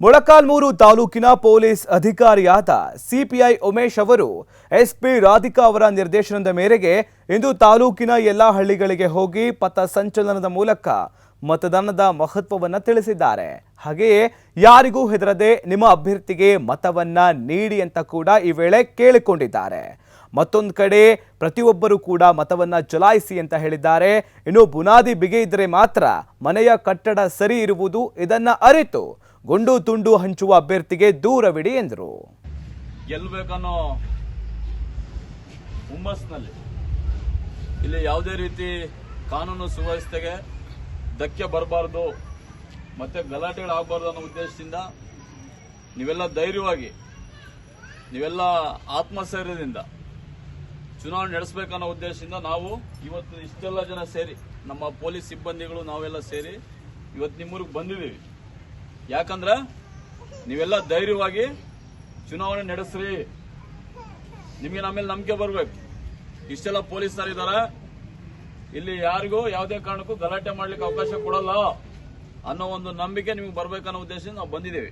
ಮೊಳಕಾಲ್ಮೂರು ತಾಲೂಕಿನ police ಅಧಿಕಾರಿಯಾದ CPI Umesh ಅವರು SP Radhika ಅವರ ನಿರ್ದೇಶನದ ಮೇರೆಗೆ ಇಂದು ತಾಲೂಕಿನ ಎಲ್ಲ ಹಳ್ಳಿಗಳಿಗೆ ಹೋಗಿ ಪಥ ಸಂಚಲನದ ಮೂಲಕ ಮತದಾನದ ಮಹತ್ವವನ್ನು ತಿಳಿಸಿದ್ದಾರೆ. ಹಾಗೆಯೇ ಯಾರಿಗೂ ಹೆದರದೆ ನಿಮ್ಮ ಅಭ್ಯರ್ಥಿಗೆ ಮತವನ್ನ ನೀಡಿ ಅಂತ ಕೂಡ ಈ ವೇಳೆ ಕೇಳಿಕೊಂಡಿದ್ದಾರೆ. ಮತ್ತೊಂದು ಕಡೆ ಪ್ರತಿಯೊಬ್ಬರೂ ಕೂಡ ಮತವನ್ನ ಚಲಾಯಿಸಿ ಅಂತ ಹೇಳಿದ್ದಾರೆ. ಇನ್ನು ಬುನಾದಿ ಬಿಗೆ ಇದ್ದರೆ ಮಾತ್ರ ಮನೆಯ ಕಟ್ಟಡ ಸರಿ ಇರುವುದು ಇದನ್ನ ಅರಿತು. ಗುಂಡು ತುಂಡು ಹಂಚುವ ಅಭ್ಯರ್ಥಿಗೆ ದೂರವಿಡಿ ಎಂದರು. ಗೆಲ್ಲಬೇಕನ್ನೋ ಹುಮ್ಮಸ್ನಲ್ಲಿ ಇಲ್ಲಿ ಯಾವುದೇ ರೀತಿ ಕಾನೂನು ಸುವ್ಯವಸ್ಥೆಗೆ ಧಕ್ಕೆ ಬರಬಾರ್ದು ಮತ್ತೆ ಗಲಾಟೆಗಳಾಗಬಾರ್ದು ಅನ್ನೋ ಉದ್ದೇಶದಿಂದ ನೀವೆಲ್ಲ ಧೈರ್ಯವಾಗಿ, ನೀವೆಲ್ಲ ಆತ್ಮಸ್ಥೈರ್ಯದಿಂದ ಚುನಾವಣೆ ನಡೆಸಬೇಕನ್ನೋ ಉದ್ದೇಶದಿಂದ ನಾವು ಇವತ್ತು ಇಷ್ಟೆಲ್ಲ ಜನ ಸೇರಿ ನಮ್ಮ ಪೊಲೀಸ್ ಸಿಬ್ಬಂದಿಗಳು ನಾವೆಲ್ಲ ಸೇರಿ ಇವತ್ತು ನಿಮ್ಮೂರಿಗೆ ಬಂದಿದ್ದೀವಿ. ಯಾಕಂದ್ರೆ ನೀವೆಲ್ಲ ಧೈರ್ಯವಾಗಿ ಚುನಾವಣೆ ನಡೆಸ್ರಿ. ನಿಮಗೆ ನಮ್ಮೇಲೆ ನಂಬಿಕೆ ಬರ್ಬೇಕು. ಇಷ್ಟೆಲ್ಲ ಪೊಲೀಸರು ಇದಾರೆ. ಇಲ್ಲಿ ಯಾರಿಗೂ ಯಾವುದೇ ಕಾರಣಕ್ಕೂ ಗಲಾಟೆ ಮಾಡ್ಲಿಕ್ಕೆ ಅವಕಾಶ ಕೊಡಲ್ಲ ಅನ್ನೋ ಒಂದು ನಂಬಿಕೆ ನಿಮ್ಗೆ ಬರ್ಬೇಕನ್ನೋ ಉದ್ದೇಶದಿಂದ ನಾವು ಬಂದಿದ್ದೇವೆ.